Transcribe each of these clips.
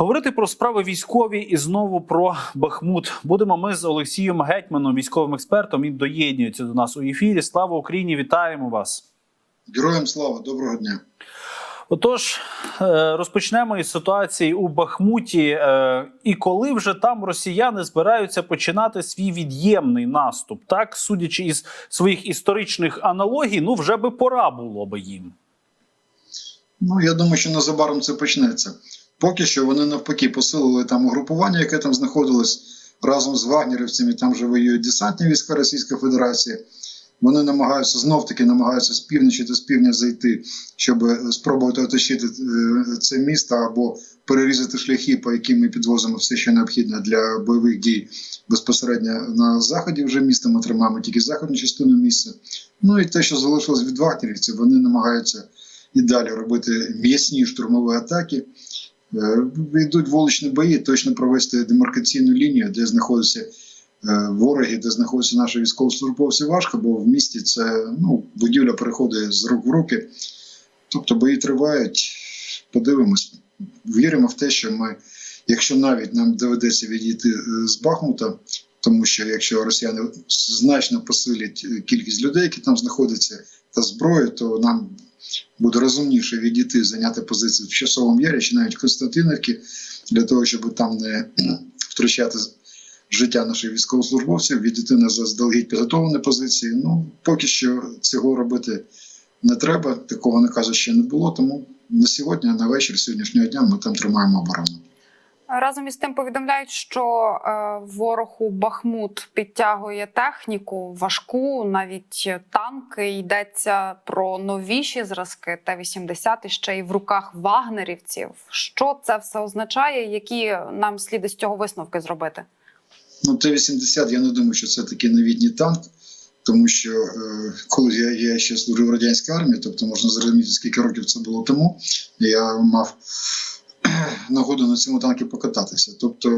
Говорити про справи військові і знову про Бахмут. Будемо ми з Олексієм Гетьманом, військовим експертом. Він доєднується до нас у ефірі. Слава Україні! Вітаємо вас! Героям слава, доброго дня. Отож, е, розпочнемо із ситуації у Бахмуті. Е, І коли вже там росіяни збираються починати свій від'ємний наступ, так судячи із своїх історичних аналогій, ну вже би пора було би їм. Ну я думаю, що незабаром це почнеться. Поки що вони навпаки посилили там угрупування, яке там знаходилось разом з вагнерівцями. Там вже воюють десантні війська Російської Федерації. Вони намагаються знов таки намагаються з півночі та з півдня зайти, щоб спробувати оточити е, це місто або перерізати шляхи, по яким ми підвозимо все, що необхідне для бойових дій безпосередньо на заході. Вже міста ми тримаємо тільки західну частину місця. Ну і те, що залишилось від вагнерівців, вони намагаються і далі робити м'ясні штурмові атаки. Е, Йдуть вуличні бої, точно провести демаркаційну лінію, де знаходяться е, вороги, де знаходяться наші військовослужбовці, важко, бо в місті це ну, будівля переходить з рук в руки. Тобто бої тривають. Подивимось, віримо в те, що ми, якщо навіть нам доведеться відійти е, з Бахмута, тому що якщо росіяни значно посилять кількість людей, які там знаходяться, та зброю, то нам буде розумніше відійти, зайняти позицію в часовому ярі чи навіть в Константинівці, для того, щоб там не втрачати життя наших військовослужбовців, відійти на заздалегідь підготовлені позиції. Ну поки що цього робити не треба. Такого наказу ще не було. Тому на сьогодні, на вечір сьогоднішнього дня, ми там тримаємо оборону. Разом із тим повідомляють, що е, ворог Бахмут підтягує техніку важку, навіть танки. Йдеться про новіші зразки Т-80 ще й в руках вагнерівців. Що це все означає? Які нам слід із цього висновки зробити? Ну, Т-80, я не думаю, що це такий новітній танк, тому що е, коли я, я ще служив в радянській армії, тобто можна зрозуміти, скільки років це було тому, я мав нагоду на цьому танку покататися. Тобто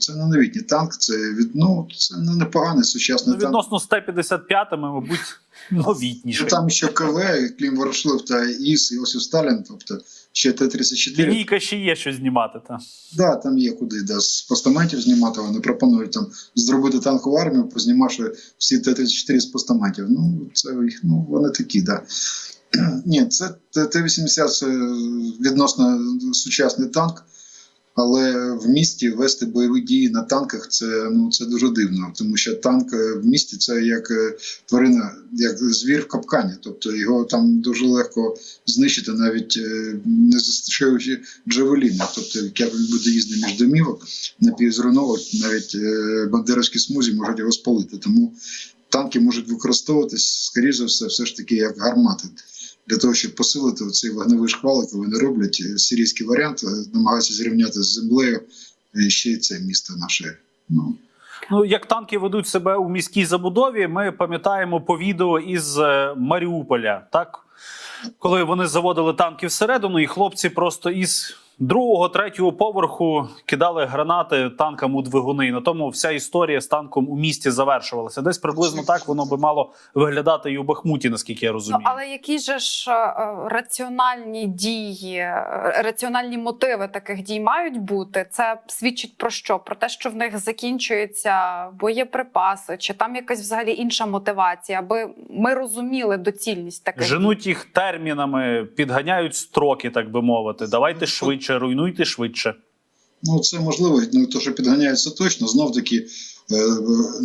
це не новітній танк, це від ну, це не непоганий сучасний Ну, танк. відносно з Т-55, мабуть, новітніший. Ну, Там ще КВ, Клім Ворошилов та ІС, Іосиф Сталін, тобто ще Т-34. Лінійка ще є що знімати. Та. Да, там є куди да, з постаментів знімати. Вони пропонують там зробити танкову армію, познімавши всі Т-34 з постаментів. Ну, це ну, вони такі, да. Ні, це Т-80 це відносно сучасний танк, але в місті вести бойові дії на танках це, ну, це дуже дивно, тому що танк е, в місті це як е, тварина, як звір в капкані. Тобто його там дуже легко знищити, навіть е, не застосовуючи джавеліни. Тобто, як він буде їздити між домівок, напівзруйновок, навіть е, бандеровські смузі можуть його спалити. Тому танки можуть використовуватись, скоріше за все, все ж таки як гармати. Для того, щоб посилити цей вогневий шквал, який вони роблять, е, сирійський варіант, е, намагаються зрівняти з землею і ще й це місто наше. Ну, Ну, як танки ведуть себе у міській забудові, ми пам'ятаємо по відео із е, Маріуполя, так? Коли вони заводили танки всередину, і хлопці просто із другого, третього поверху кидали гранати танкам у двигуни. І на тому вся історія з танком у місті завершувалася. Десь приблизно так воно би мало виглядати і у Бахмуті, наскільки я Ну розумію. але які же ж е, е, раціональні дії, е, раціональні мотиви таких дій мають бути? Це свідчить про що? Про те, що в них закінчуються боєприпаси, чи там якась взагалі інша мотивація, аби ми розуміли доцільність таких? Женуть їх термінами, підганяють строки, так би мовити. Давайте швидше, руйнуйте швидше. ну це можливо, ну то, що підганяється точно, знов таки. е,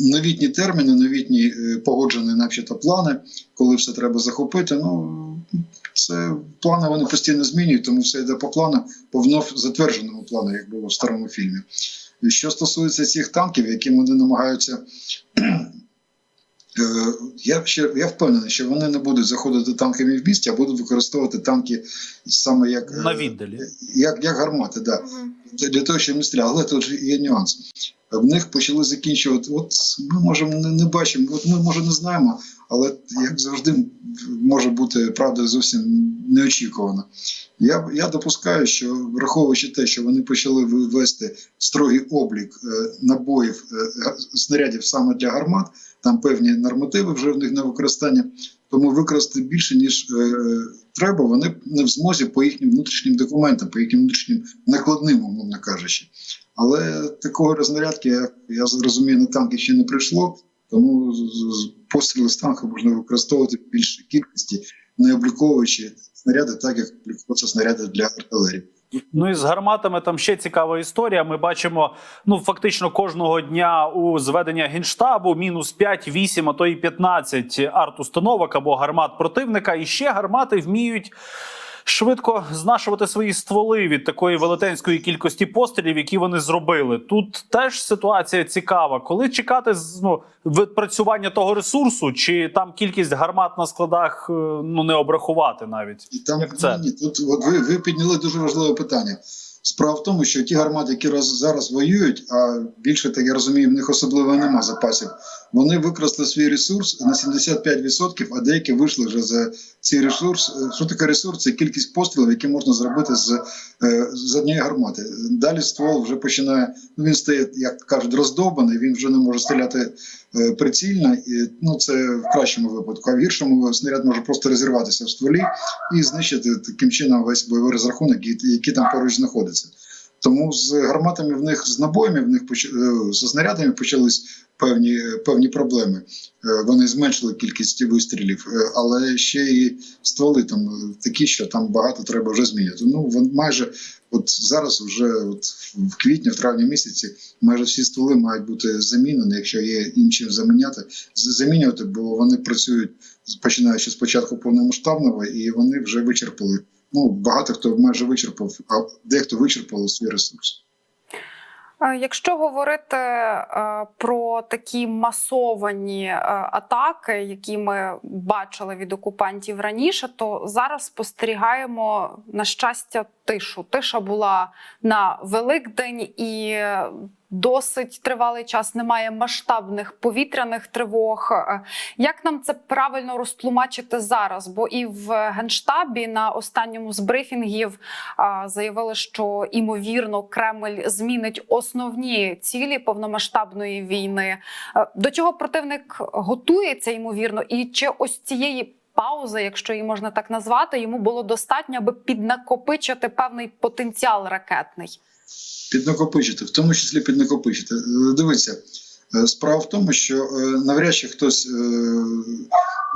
Новітні терміни, новітні е, погоджені начебто плани, коли все треба захопити. Ну це плани вони постійно змінюють, тому все йде по плану, по вновь затвердженому плану, як було в старому фільмі. Що стосується цих танків, які вони намагаються. Е, Я ще я впевнений, що вони не будуть заходити танками в місті, а будуть використовувати танки саме як, е, На віддалі. як, як гармати. Да. Це для того, щоб не стріляли. Але тут є нюанс. В них почали закінчувати. От ми можемо не, не бачимо, от ми може не знаємо, але як завжди може бути правда зовсім неочікувана. Я, я допускаю, що враховуючи те, що вони почали ввести строгий облік е, набоїв е, снарядів саме для гармат, там певні нормативи вже в них на використання. тому використати більше ніж е, треба. Вони не в змозі по їхнім внутрішнім документам, по їхнім внутрішнім накладним, умовно кажучи. Але такого рознарядки, як я зрозумію, на танки ще не прийшло. Тому постріли з танка можна використовувати в більшій кількості, не обліковуючи снаряди, так як обліковуються снаряди для артилерії. Ну і з гарматами там ще цікава історія. Ми бачимо ну фактично кожного дня у зведення генштабу мінус 5, 8, а то і 15 арт-установок або гармат противника. І ще гармати вміють. Швидко знашувати свої стволи від такої велетенської кількості пострілів, які вони зробили. Тут теж ситуація цікава. Коли чекати ну, відпрацювання того ресурсу, чи там кількість гармат на складах е, ну не обрахувати навіть? І там Як це? ні, тут от ви, ви підняли дуже важливе питання. Справа в тому, що ті гармати, які роз, зараз воюють, а більше так я розумію, в них особливо нема запасів. Вони використали свій ресурс на 75%, а деякі вийшли вже за цей ресурс. Е, Що таке ресурс? Це кількість пострілів, які можна зробити з, е, з однієї гармати. Далі ствол вже починає. Ну він стає, як кажуть, роздовбаний. Він вже не може стріляти е, прицільно. І, ну це в кращому випадку. А в гіршому снаряд може просто розірватися в стволі і знищити таким чином весь бойовий розрахунок, який, там поруч знаходиться. Тому з гарматами в них з набоями, в них е, снарядами почались певні, певні проблеми. Е, Вони зменшили кількість вистрілів, е, але ще і стволи там е, такі, що там багато треба вже змінити. Ну майже от зараз, вже от в квітні, в травні місяці, майже всі стволи мають бути замінені, якщо є чим заміняти, замінювати, бо вони працюють починаючи з початку повномасштабного, і вони вже вичерпали. Ну багато хто майже вичерпав, а дехто вичерпав свій ресурс. Якщо говорити е, про такі масовані е, атаки, які ми бачили від окупантів раніше, то зараз спостерігаємо на щастя тишу. Тиша була на Великдень і е, досить тривалий час немає масштабних повітряних тривог. Е, Як нам це правильно розтлумачити зараз? Бо і в генштабі на останньому з брифінгів заявили, що імовірно Кремль змінить основні цілі повномасштабної війни. Е, До чого противник готується ймовірно, і чи ось цієї паузи, якщо її можна так назвати, йому було достатньо, аби піднакопичити певний потенціал ракетний. піднакопичити, в тому числі піднакопичити. Е, Дивіться, е, справа в тому, що е, навряд чи хтось,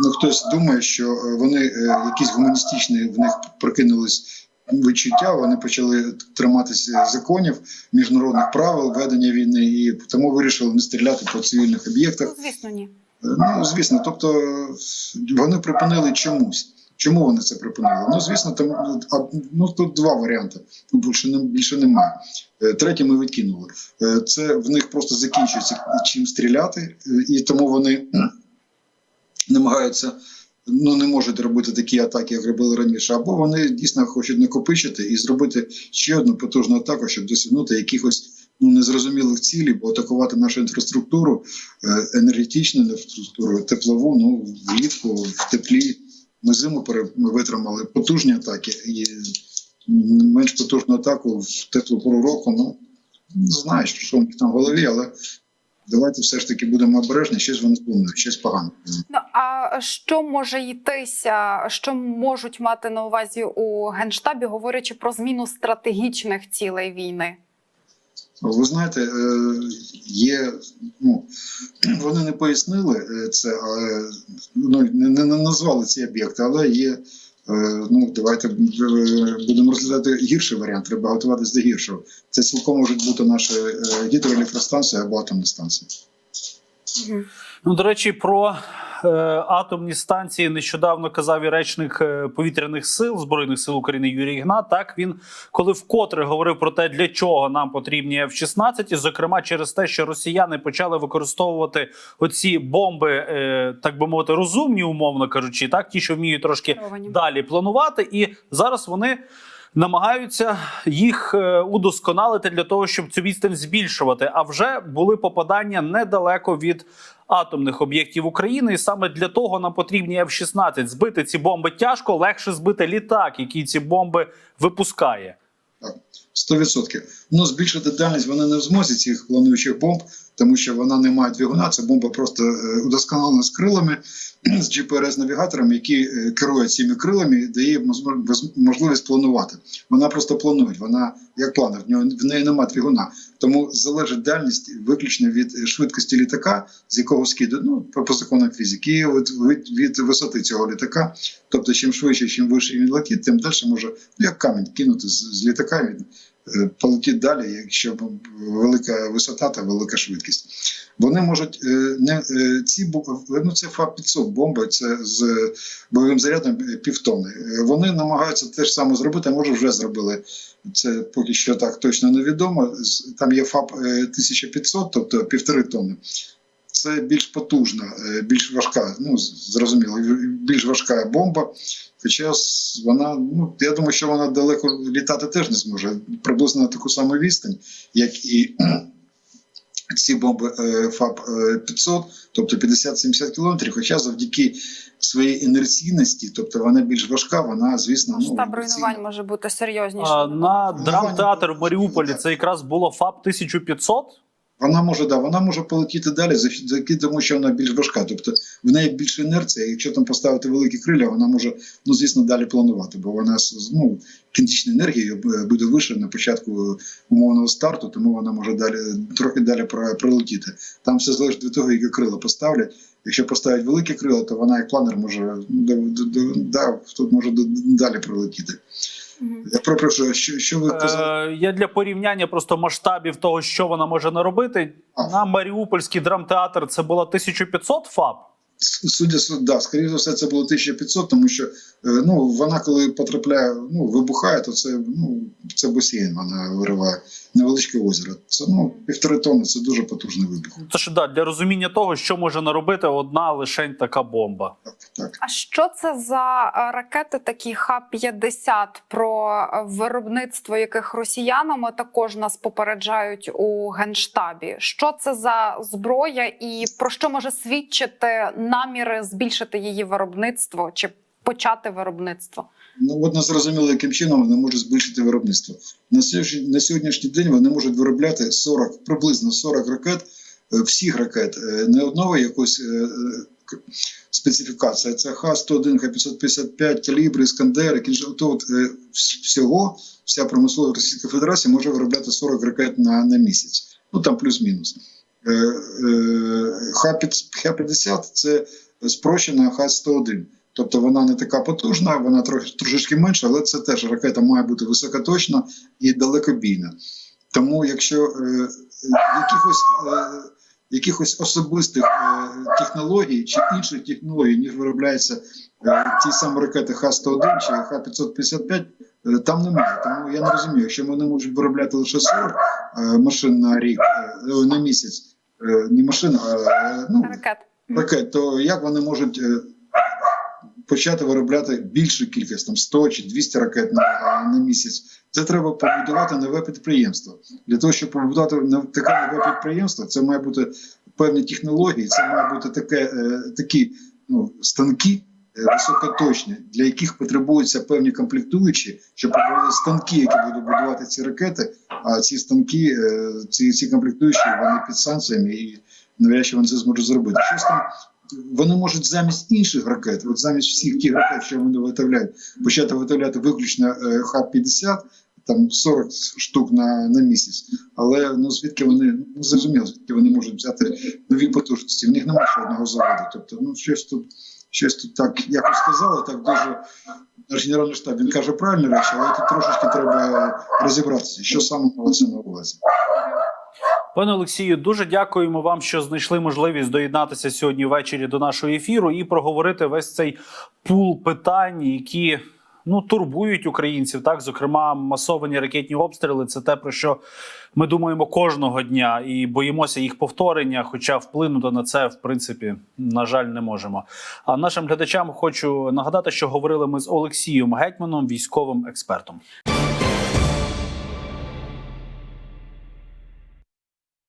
ну, хтось думає, що вони якісь гуманістичні в них прокинулись відчуття, вони почали триматися законів, міжнародних правил ведення війни, і тому вирішили не стріляти по цивільних об'єктах. Ну, звісно, ні. Ну, звісно, тобто вони припинили чомусь. Чому вони це припинили? Ну, звісно, там ну тут два варіанти. Більше більше немає. Е, Третє ми відкинули. Е, Це в них просто закінчується чим стріляти, і тому вони намагаються. Ну, не можуть робити такі атаки, як робили раніше, або вони дійсно хочуть накопичити і зробити ще одну потужну атаку, щоб досягнути якихось ну незрозумілих цілей, бо атакувати нашу інфраструктуру, е, енергетичну інфраструктуру, теплову, ну влітку, в теплі. Ми зиму ми витримали потужні атаки і менш потужну атаку в теплу пору року. Ну знаю, що них там в голові, але давайте все ж таки будемо обережні, щось вони планують, щось погане. Ну а що може йтися, що можуть мати на увазі у генштабі, говорячи про зміну стратегічних цілей війни? Ви знаєте, е, є, ну, вони не пояснили е, це, але ну, не, назвали ці об'єкти, але є. е, Ну, давайте будемо розглядати гірший варіант, треба готуватися до гіршого. Це цілком можуть бути наші гідроелектростанції або атомні станції. Ну, до речі, про атомні станції нещодавно казав і речник е, повітряних сил збройних сил України Юрій Ігнат. Так він коли вкотре говорив про те, для чого нам потрібні F-16, і зокрема через те, що росіяни почали використовувати оці бомби, е, так би мовити, розумні, умовно кажучи, так ті, що вміють трошки далі планувати, і зараз вони. Намагаються їх е, удосконалити для того, щоб цю відстань збільшувати. А вже були попадання недалеко від атомних об'єктів України, і саме для того нам потрібні F-16. Збити ці бомби тяжко, легше збити літак, який ці бомби випускає. 100%. Ну, збільшити дальність вони не в змозі цих плануючих бомб, тому що вона не має двигуна. Це бомба просто е, удосконалена з крилами з GPRS-навігатором, які е, керує цими крилами, дає можливість планувати. Вона просто планує. Вона як планер, в нього в неї немає двигуна. Тому залежить дальність виключно від е, швидкості літака, з якого скиду, ну по, законам фізики, і от від, від висоти цього літака. Тобто, чим швидше, чим вище він летить, тим далі може ну, як камінь кинути з, з літака. Е, полетить далі, якщо велика висота та велика швидкість. Вони можуть е, не е, ці ну це ФАП 500 бомби, це з бойовим зарядом півтони. Вони намагаються те ж саме зробити, може вже зробили. Це поки що так точно невідомо. Там є ФАП е, 1500, тобто півтори тонни. Це більш потужна, е, більш важка, ну зрозуміло, більш важка бомба. Хоча вона, ну я думаю, що вона далеко літати теж не зможе, приблизно на таку саму відстань, як і ці бомби е, ФАП е, 500, тобто 50-70 кілометрів. Хоча завдяки своїй інерційності, тобто вона більш важка, вона звісно ну, інерційна. руйнувань може бути серйозніший. А, на драмтеатр в Маріуполі це якраз було ФАП 1500. Вона може да, вона може полетіти далі, завдяки тому що вона більш важка. Тобто в неї більше інерція. Якщо там поставити великі криля, вона може ну звісно далі планувати, бо вона ну, кінетична енергія е, буде вище на початку умовного старту, тому вона може далі трохи далі пролетіти. Там все залежить від того, які крила поставлять. Якщо поставить великі крила, то вона як планер може ну, да, да, да, тут може далі пролетіти. Я прошу, що, що ви казали? Е, я для порівняння просто масштабів того, що вона може наробити. А. На Маріупольський драмтеатр це було 1500 фаб. Судя да, скоріше за все, це було 1500, тому що е, ну вона коли потрапляє, ну вибухає, то це ну це басейн, вона вириває невеличке озеро. Це ну півтори тонни, це дуже потужний вибух. Це ж да, для розуміння того, що може наробити одна лишень така бомба. Так, так. А що це за е, ракети, такі Х-50, про е, виробництво яких росіянами також нас попереджають у генштабі? Що це за зброя, і про що може свідчити наміри збільшити її виробництво чи почати виробництво? Ну от не зрозуміло, яким чином вони можуть збільшити виробництво. На сьогоднішній, на сьогоднішній день вони можуть виробляти 40, приблизно 40 ракет, е, всіх ракет, е, не одного якось е, специфікація. Це Х-101, Х-555, Калібри, Іскандери, Кінжал. То от, всього вся промислова Російська Федерація може виробляти 40 ракет на, на місяць. Ну там плюс-мінус. Е, е, Х-50 це спрощена Х-101. Тобто вона не така потужна, вона трохи трошечки менша, але це теж ракета має бути високоточна і далекобійна. Тому, якщо е, якихось, е, якихось особистих е, технологій чи інших технологій, ніж виробляються е, ті самі ракети Х-101 чи Х-555, е, там немає. Тому я не розумію, якщо вони можуть виробляти лише 40 е, машин на рік, е, на місяць, е, не машин, а е, ну, Ракет. ракет, то як вони можуть е, почати виробляти більшу кількість, там 100 чи 200 ракет на, на місяць? Це треба побудувати нове підприємство. Для того, щоб побудувати таке нове підприємство, це має бути певні технології, це має бути таке, е, такі ну, станки. е, Високоточні, для яких потребуються певні комплектуючі, щоб були станки, які будуть будувати ці ракети. А ці станки, е, ці, ці комплектуючі, вони під санкціями і навряд чи вони це зможуть зробити. Щось там вони можуть замість інших ракет, от замість всіх тих ракет, що вони виготовляють, почати виготовляти виключно е, Х-50, там 40 штук на, на місяць. Але ну звідки вони ну зрозуміло, звідки вони можуть взяти нові потужності. В них немає ще одного заводу. Тобто, ну щось тут, щось тут так якось сказали, так дуже наш генеральний штаб він каже правильні речі, але тут трошечки треба розібратися, що саме це на увазі. Пане Олексію, дуже дякуємо вам, що знайшли можливість доєднатися сьогодні ввечері до нашого ефіру і проговорити весь цей пул питань, які ну турбують українців. Так, зокрема, масовані ракетні обстріли. Це те про що ми думаємо кожного дня і боїмося їх повторення. Хоча вплинути на це, в принципі, на жаль, не можемо. А нашим глядачам хочу нагадати, що говорили ми з Олексієм Гетьманом, військовим експертом.